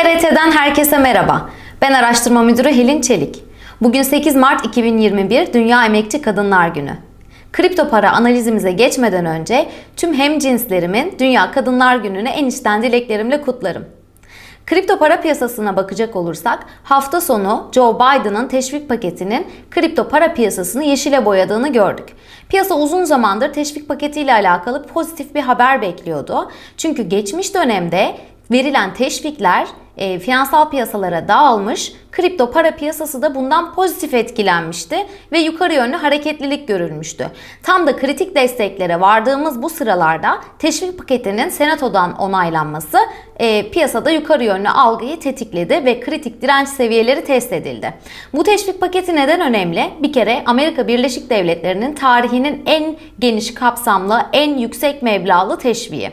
TRT'den herkese merhaba. Ben araştırma müdürü Helin Çelik. Bugün 8 Mart 2021 Dünya Emekçi Kadınlar Günü. Kripto para analizimize geçmeden önce tüm hemcinslerimin Dünya Kadınlar Günü'nü en içten dileklerimle kutlarım. Kripto para piyasasına bakacak olursak hafta sonu Joe Biden'ın teşvik paketinin kripto para piyasasını yeşile boyadığını gördük. Piyasa uzun zamandır teşvik paketiyle alakalı pozitif bir haber bekliyordu. Çünkü geçmiş dönemde verilen teşvikler e, finansal piyasalara dağılmış, kripto para piyasası da bundan pozitif etkilenmişti ve yukarı yönlü hareketlilik görülmüştü. Tam da kritik desteklere vardığımız bu sıralarda teşvik paketinin senatodan onaylanması e, piyasada yukarı yönlü algıyı tetikledi ve kritik direnç seviyeleri test edildi. Bu teşvik paketi neden önemli? Bir kere Amerika Birleşik Devletleri'nin tarihinin en geniş kapsamlı, en yüksek meblağlı teşviği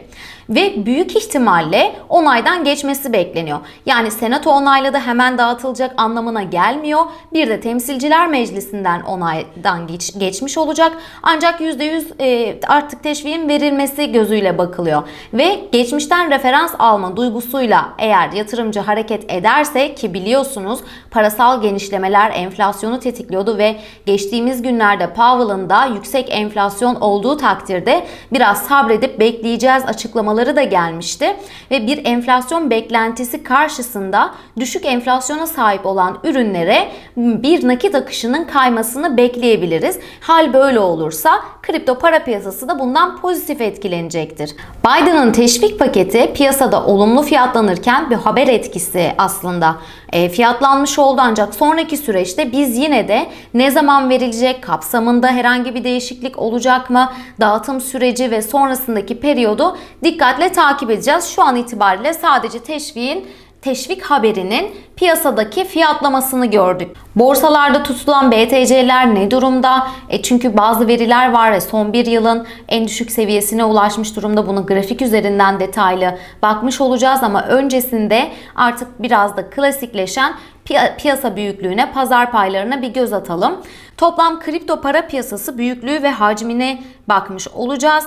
ve büyük ihtimalle onaydan geçmesi bekleniyor. Yani senato onayladı hemen dağıtılacak anlamına gelmiyor. Bir de temsilciler meclisinden onaydan geç, geçmiş olacak. Ancak %100 e, artık teşviğin verilmesi gözüyle bakılıyor. Ve geçmişten referans alma duygusuyla eğer yatırımcı hareket ederse ki biliyorsunuz parasal genişlemeler enflasyonu tetikliyordu ve geçtiğimiz günlerde Powell'ın da yüksek enflasyon olduğu takdirde biraz sabredip bekleyeceğiz açıklamaları da gelmişti ve bir enflasyon beklentisi karşısında düşük enflasyona sahip olan ürünlere bir nakit akışının kaymasını bekleyebiliriz. Hal böyle olursa kripto para piyasası da bundan pozitif etkilenecektir. Biden'ın teşvik paketi piyasada olumlu fiyatlanırken bir haber etkisi aslında e, fiyatlanmış oldu ancak sonraki süreçte biz yine de ne zaman verilecek kapsamında herhangi bir değişiklik olacak mı dağıtım süreci ve sonrasındaki periyodu dikkatle takip edeceğiz. Şu an itibariyle sadece teşviğin teşvik haberinin piyasadaki fiyatlamasını gördük. Borsalarda tutulan BTC'ler ne durumda? E çünkü bazı veriler var ve son bir yılın en düşük seviyesine ulaşmış durumda. Bunu grafik üzerinden detaylı bakmış olacağız ama öncesinde artık biraz da klasikleşen piyasa büyüklüğüne, pazar paylarına bir göz atalım. Toplam kripto para piyasası büyüklüğü ve hacmine bakmış olacağız.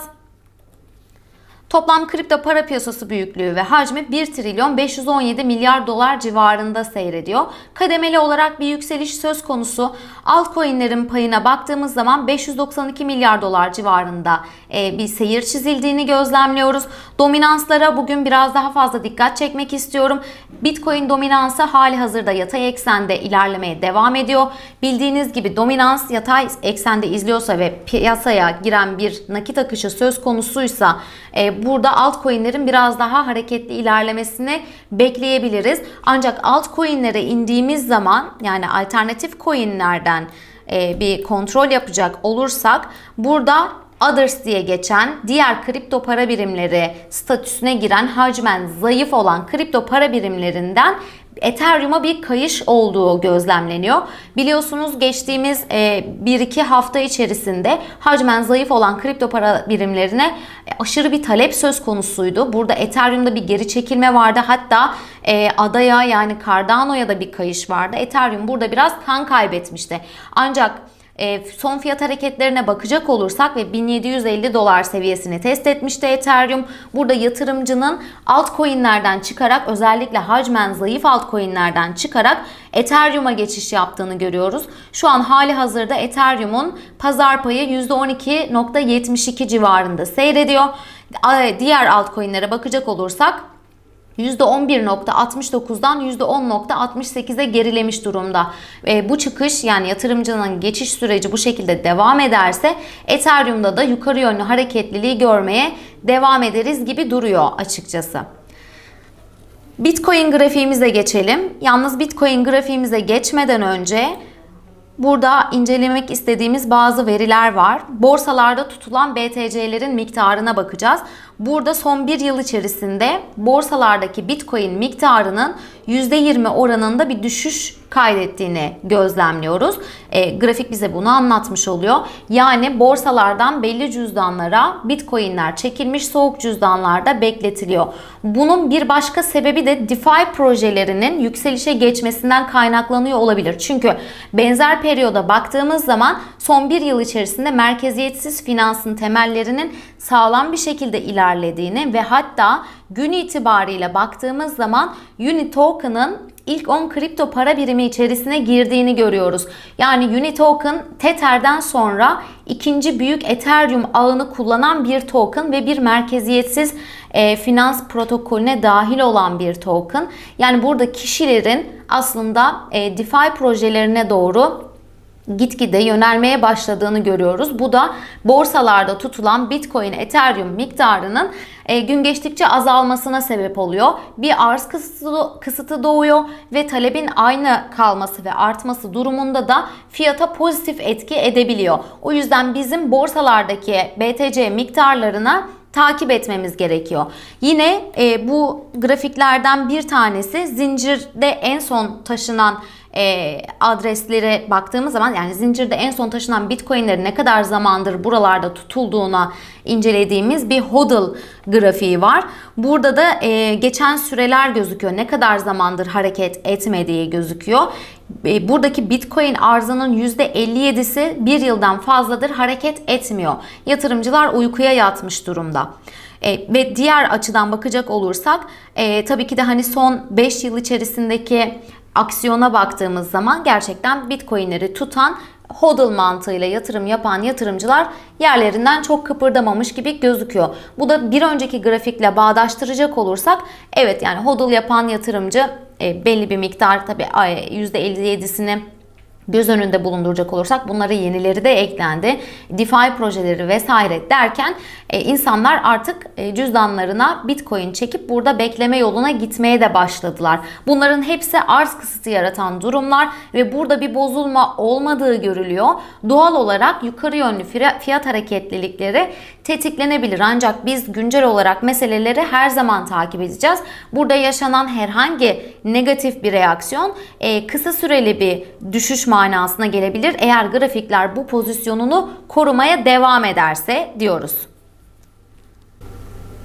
Toplam kripto para piyasası büyüklüğü ve hacmi 1 trilyon 517 milyar dolar civarında seyrediyor. Kademeli olarak bir yükseliş söz konusu. Altcoin'lerin payına baktığımız zaman 592 milyar dolar civarında e, bir seyir çizildiğini gözlemliyoruz. Dominanslara bugün biraz daha fazla dikkat çekmek istiyorum. Bitcoin dominansı hali hazırda yatay eksende ilerlemeye devam ediyor. Bildiğiniz gibi dominans yatay eksende izliyorsa ve piyasaya giren bir nakit akışı söz konusuysa e, burada altcoin'lerin biraz daha hareketli ilerlemesini bekleyebiliriz. Ancak altcoin'lere indiğimiz zaman yani alternatif coin'lerden e, bir kontrol yapacak olursak burada Others diye geçen diğer kripto para birimleri statüsüne giren hacmen zayıf olan kripto para birimlerinden Ethereum'a bir kayış olduğu gözlemleniyor. Biliyorsunuz geçtiğimiz 1-2 hafta içerisinde hacmen zayıf olan kripto para birimlerine e, aşırı bir talep söz konusuydu. Burada Ethereum'da bir geri çekilme vardı. Hatta e, adaya yani Cardano'ya da bir kayış vardı. Ethereum burada biraz kan kaybetmişti. Ancak e, son fiyat hareketlerine bakacak olursak ve 1750 dolar seviyesini test etmişti Ethereum. Burada yatırımcının altcoin'lerden çıkarak özellikle hacmen zayıf altcoin'lerden çıkarak Ethereum'a geçiş yaptığını görüyoruz. Şu an hali hazırda Ethereum'un pazar payı %12.72 civarında seyrediyor. Diğer altcoin'lere bakacak olursak %11.69'dan %10.68'e gerilemiş durumda. E, bu çıkış yani yatırımcının geçiş süreci bu şekilde devam ederse Ethereum'da da yukarı yönlü hareketliliği görmeye devam ederiz gibi duruyor açıkçası. Bitcoin grafiğimize geçelim. Yalnız Bitcoin grafiğimize geçmeden önce Burada incelemek istediğimiz bazı veriler var. Borsalarda tutulan BTC'lerin miktarına bakacağız. Burada son bir yıl içerisinde borsalardaki Bitcoin miktarının %20 oranında bir düşüş kaydettiğini gözlemliyoruz. E, grafik bize bunu anlatmış oluyor. Yani borsalardan belli cüzdanlara Bitcoin'ler çekilmiş soğuk cüzdanlarda bekletiliyor. Bunun bir başka sebebi de DeFi projelerinin yükselişe geçmesinden kaynaklanıyor olabilir. Çünkü benzer periyoda baktığımız zaman son bir yıl içerisinde merkeziyetsiz finansın temellerinin sağlam bir şekilde ilerlediğini ilerlediğini ve hatta gün itibariyle baktığımız zaman Unitoken'ın ilk 10 kripto para birimi içerisine girdiğini görüyoruz. Yani Unitoken Tether'den sonra ikinci büyük Ethereum ağını kullanan bir token ve bir merkeziyetsiz e, finans protokolüne dahil olan bir token. Yani burada kişilerin aslında e, DeFi projelerine doğru gitgide yönelmeye başladığını görüyoruz. Bu da borsalarda tutulan Bitcoin, Ethereum miktarının e, gün geçtikçe azalmasına sebep oluyor. Bir arz kısıtı, doğuyor ve talebin aynı kalması ve artması durumunda da fiyata pozitif etki edebiliyor. O yüzden bizim borsalardaki BTC miktarlarına takip etmemiz gerekiyor. Yine e, bu grafiklerden bir tanesi zincirde en son taşınan e, adreslere baktığımız zaman yani zincirde en son taşınan bitcoinlerin ne kadar zamandır buralarda tutulduğuna incelediğimiz bir hodl grafiği var. Burada da e, geçen süreler gözüküyor. Ne kadar zamandır hareket etmediği gözüküyor. E, buradaki bitcoin arzının %57'si bir yıldan fazladır hareket etmiyor. Yatırımcılar uykuya yatmış durumda. E, ve diğer açıdan bakacak olursak e, tabii ki de hani son 5 yıl içerisindeki aksiyona baktığımız zaman gerçekten bitcoinleri tutan hodl mantığıyla yatırım yapan yatırımcılar yerlerinden çok kıpırdamamış gibi gözüküyor. Bu da bir önceki grafikle bağdaştıracak olursak evet yani hodl yapan yatırımcı e, belli bir miktar tabii %57'sini göz önünde bulunduracak olursak bunlara yenileri de eklendi. DeFi projeleri vesaire derken e, insanlar artık e, cüzdanlarına Bitcoin çekip burada bekleme yoluna gitmeye de başladılar. Bunların hepsi arz kısıtı yaratan durumlar ve burada bir bozulma olmadığı görülüyor. Doğal olarak yukarı yönlü fiyat hareketlilikleri tetiklenebilir. Ancak biz güncel olarak meseleleri her zaman takip edeceğiz. Burada yaşanan herhangi negatif bir reaksiyon e, kısa süreli bir düşüş manasına gelebilir. Eğer grafikler bu pozisyonunu korumaya devam ederse diyoruz.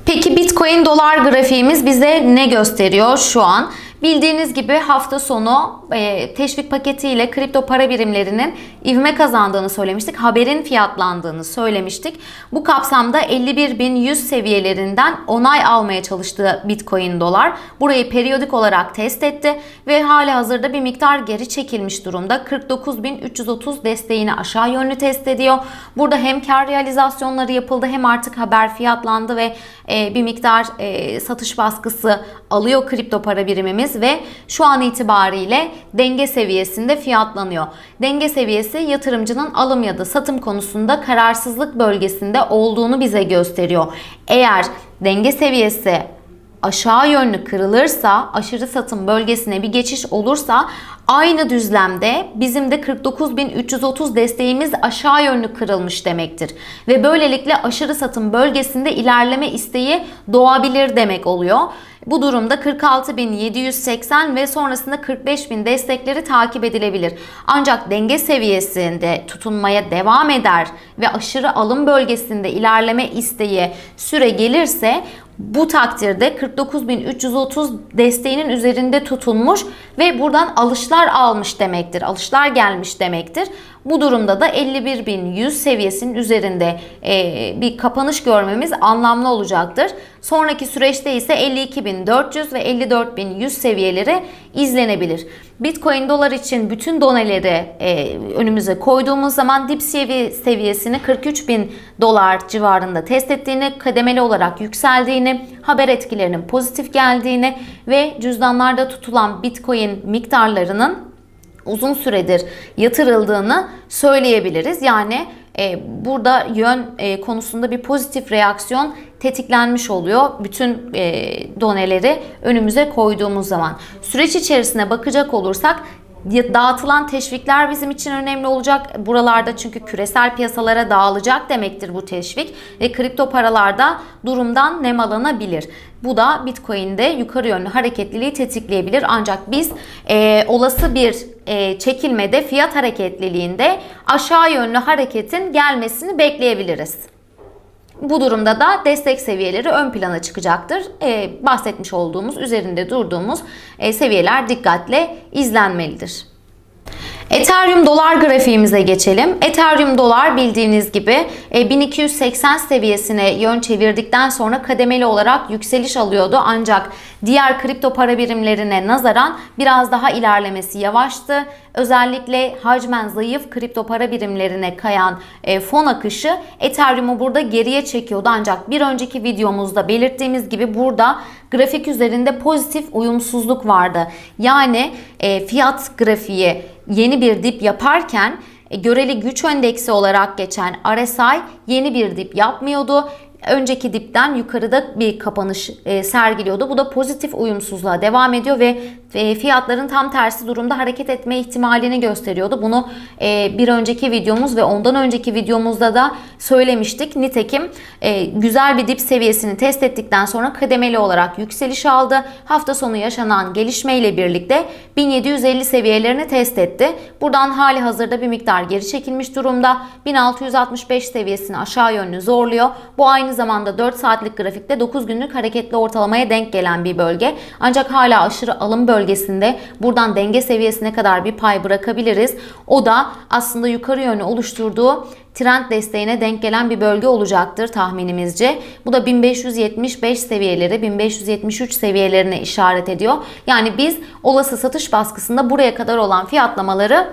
Peki Bitcoin dolar grafiğimiz bize ne gösteriyor şu an? Bildiğiniz gibi hafta sonu e, teşvik paketiyle kripto para birimlerinin ivme kazandığını söylemiştik. Haberin fiyatlandığını söylemiştik. Bu kapsamda 51.100 seviyelerinden onay almaya çalıştı Bitcoin dolar. Burayı periyodik olarak test etti ve hali hazırda bir miktar geri çekilmiş durumda. 49.330 desteğini aşağı yönlü test ediyor. Burada hem kar realizasyonları yapıldı hem artık haber fiyatlandı ve bir miktar e, satış baskısı alıyor kripto para birimimiz ve şu an itibariyle denge seviyesinde fiyatlanıyor. Denge seviyesi yatırımcının alım ya da satım konusunda kararsızlık bölgesinde olduğunu bize gösteriyor. Eğer denge seviyesi aşağı yönlü kırılırsa, aşırı satım bölgesine bir geçiş olursa aynı düzlemde bizim de 49.330 desteğimiz aşağı yönlü kırılmış demektir. Ve böylelikle aşırı satım bölgesinde ilerleme isteği doğabilir demek oluyor. Bu durumda 46.780 ve sonrasında 45.000 destekleri takip edilebilir. Ancak denge seviyesinde tutunmaya devam eder ve aşırı alım bölgesinde ilerleme isteği süre gelirse bu takdirde 49.330 desteğinin üzerinde tutunmuş ve buradan alışlar almış demektir. Alışlar gelmiş demektir. Bu durumda da 51.100 seviyesinin üzerinde e, bir kapanış görmemiz anlamlı olacaktır. Sonraki süreçte ise 52.400 ve 54.100 seviyeleri izlenebilir. Bitcoin dolar için bütün doneleri e, önümüze koyduğumuz zaman dip seviye seviyesini 43.000 dolar civarında test ettiğini, kademeli olarak yükseldiğini, haber etkilerinin pozitif geldiğini ve cüzdanlarda tutulan Bitcoin miktarlarının uzun süredir yatırıldığını söyleyebiliriz. Yani e, burada yön e, konusunda bir pozitif reaksiyon tetiklenmiş oluyor. Bütün e, doneleri önümüze koyduğumuz zaman. Süreç içerisine bakacak olursak dağıtılan teşvikler bizim için önemli olacak. Buralarda çünkü küresel piyasalara dağılacak demektir bu teşvik ve kripto paralarda durumdan nemalanabilir. Bu da Bitcoin'de yukarı yönlü hareketliliği tetikleyebilir. Ancak biz e, olası bir e, çekilmede fiyat hareketliliğinde aşağı yönlü hareketin gelmesini bekleyebiliriz. Bu durumda da destek seviyeleri ön plana çıkacaktır. Ee, bahsetmiş olduğumuz, üzerinde durduğumuz e, seviyeler dikkatle izlenmelidir. Ethereum dolar grafiğimize geçelim. Ethereum dolar bildiğiniz gibi e, 1280 seviyesine yön çevirdikten sonra kademeli olarak yükseliş alıyordu. Ancak diğer kripto para birimlerine nazaran biraz daha ilerlemesi yavaştı. Özellikle hacmen zayıf kripto para birimlerine kayan e, fon akışı Ethereum'u burada geriye çekiyordu. Ancak bir önceki videomuzda belirttiğimiz gibi burada grafik üzerinde pozitif uyumsuzluk vardı. Yani e, fiyat grafiği yeni bir dip yaparken e, göreli güç endeksi olarak geçen RSI yeni bir dip yapmıyordu. Önceki dipten yukarıda bir kapanış e, sergiliyordu. Bu da pozitif uyumsuzluğa devam ediyor ve fiyatların tam tersi durumda hareket etme ihtimalini gösteriyordu. Bunu e, bir önceki videomuz ve ondan önceki videomuzda da söylemiştik. Nitekim e, güzel bir dip seviyesini test ettikten sonra kademeli olarak yükseliş aldı. Hafta sonu yaşanan gelişmeyle birlikte 1750 seviyelerini test etti. Buradan hali hazırda bir miktar geri çekilmiş durumda. 1665 seviyesini aşağı yönlü zorluyor. Bu aynı zamanda 4 saatlik grafikte 9 günlük hareketli ortalamaya denk gelen bir bölge. Ancak hala aşırı alım bölgesinde buradan denge seviyesine kadar bir pay bırakabiliriz. O da aslında yukarı yönlü oluşturduğu trend desteğine denk gelen bir bölge olacaktır tahminimizce. Bu da 1575 seviyeleri, 1573 seviyelerine işaret ediyor. Yani biz olası satış baskısında buraya kadar olan fiyatlamaları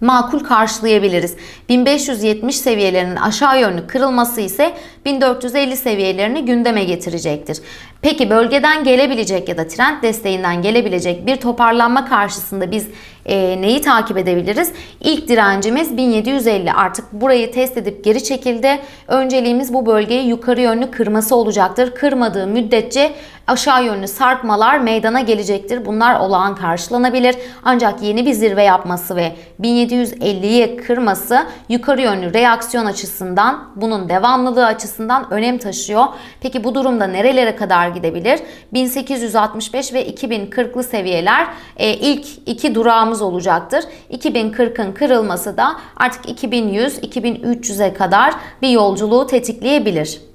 makul karşılayabiliriz. 1570 seviyelerinin aşağı yönlü kırılması ise 1450 seviyelerini gündeme getirecektir. Peki bölgeden gelebilecek ya da trend desteğinden gelebilecek bir toparlanma karşısında biz e, neyi takip edebiliriz? İlk direncimiz 1750 artık burayı test edip geri çekildi. Önceliğimiz bu bölgeyi yukarı yönlü kırması olacaktır. Kırmadığı müddetçe aşağı yönlü sarkmalar meydana gelecektir. Bunlar olağan karşılanabilir. Ancak yeni bir zirve yapması ve 1750'yi kırması yukarı yönlü reaksiyon açısından bunun devamlılığı açısından önem taşıyor. Peki bu durumda nerelere kadar gidebilir? 1865 ve 2040'lı seviyeler e, ilk iki durağımız olacaktır. 2040'ın kırılması da artık 2100-2300'e kadar bir yolculuğu tetikleyebilir.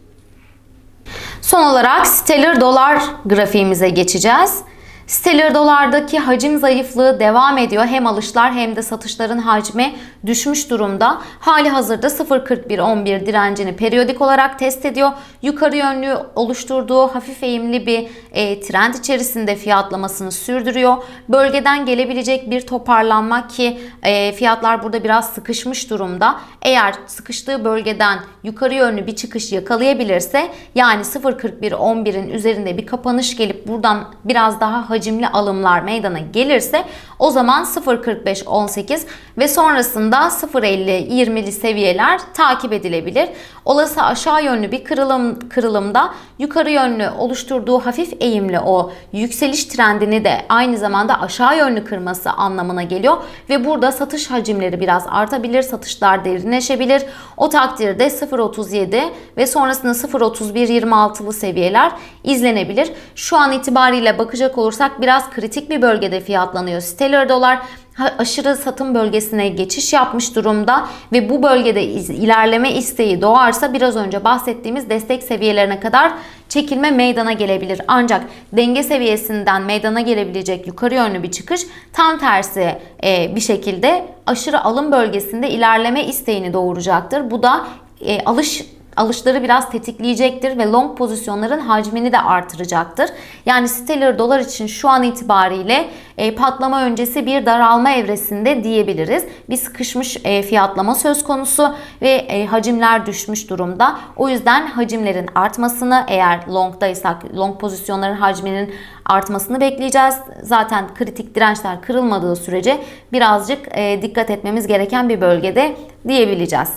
Son olarak Stellar dolar grafiğimize geçeceğiz. Stellar dolardaki hacim zayıflığı devam ediyor. Hem alışlar hem de satışların hacmi düşmüş durumda. Hali hazırda 0.41.11 direncini periyodik olarak test ediyor. Yukarı yönlü oluşturduğu hafif eğimli bir e, trend içerisinde fiyatlamasını sürdürüyor. Bölgeden gelebilecek bir toparlanma ki e, fiyatlar burada biraz sıkışmış durumda. Eğer sıkıştığı bölgeden yukarı yönlü bir çıkış yakalayabilirse yani 0.41.11'in üzerinde bir kapanış gelip buradan biraz daha hacimli alımlar meydana gelirse o zaman 0.45-18 ve sonrasında 0.50-20'li seviyeler takip edilebilir. Olası aşağı yönlü bir kırılım kırılımda yukarı yönlü oluşturduğu hafif eğimli o yükseliş trendini de aynı zamanda aşağı yönlü kırması anlamına geliyor ve burada satış hacimleri biraz artabilir, satışlar derinleşebilir. O takdirde 0.37 ve sonrasında 0.31-26'lı seviyeler izlenebilir. Şu an itibariyle bakacak olursak biraz kritik bir bölgede fiyatlanıyor. Stellar dolar aşırı satım bölgesine geçiş yapmış durumda ve bu bölgede ilerleme isteği doğarsa biraz önce bahsettiğimiz destek seviyelerine kadar çekilme meydana gelebilir. Ancak denge seviyesinden meydana gelebilecek yukarı yönlü bir çıkış tam tersi bir şekilde aşırı alım bölgesinde ilerleme isteğini doğuracaktır. Bu da alış alışları biraz tetikleyecektir ve long pozisyonların hacmini de artıracaktır. Yani Stellar dolar için şu an itibariyle e, patlama öncesi bir daralma evresinde diyebiliriz. Bir sıkışmış e, fiyatlama söz konusu ve e, hacimler düşmüş durumda. O yüzden hacimlerin artmasını eğer longdaysak long pozisyonların hacminin artmasını bekleyeceğiz. Zaten kritik dirençler kırılmadığı sürece birazcık e, dikkat etmemiz gereken bir bölgede diyebileceğiz.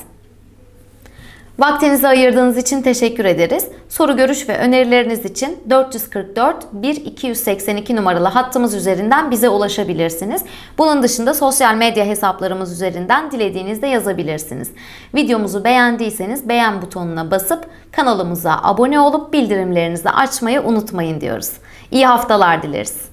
Vaktinizi ayırdığınız için teşekkür ederiz. Soru, görüş ve önerileriniz için 444 1282 numaralı hattımız üzerinden bize ulaşabilirsiniz. Bunun dışında sosyal medya hesaplarımız üzerinden dilediğinizde yazabilirsiniz. Videomuzu beğendiyseniz beğen butonuna basıp kanalımıza abone olup bildirimlerinizi açmayı unutmayın diyoruz. İyi haftalar dileriz.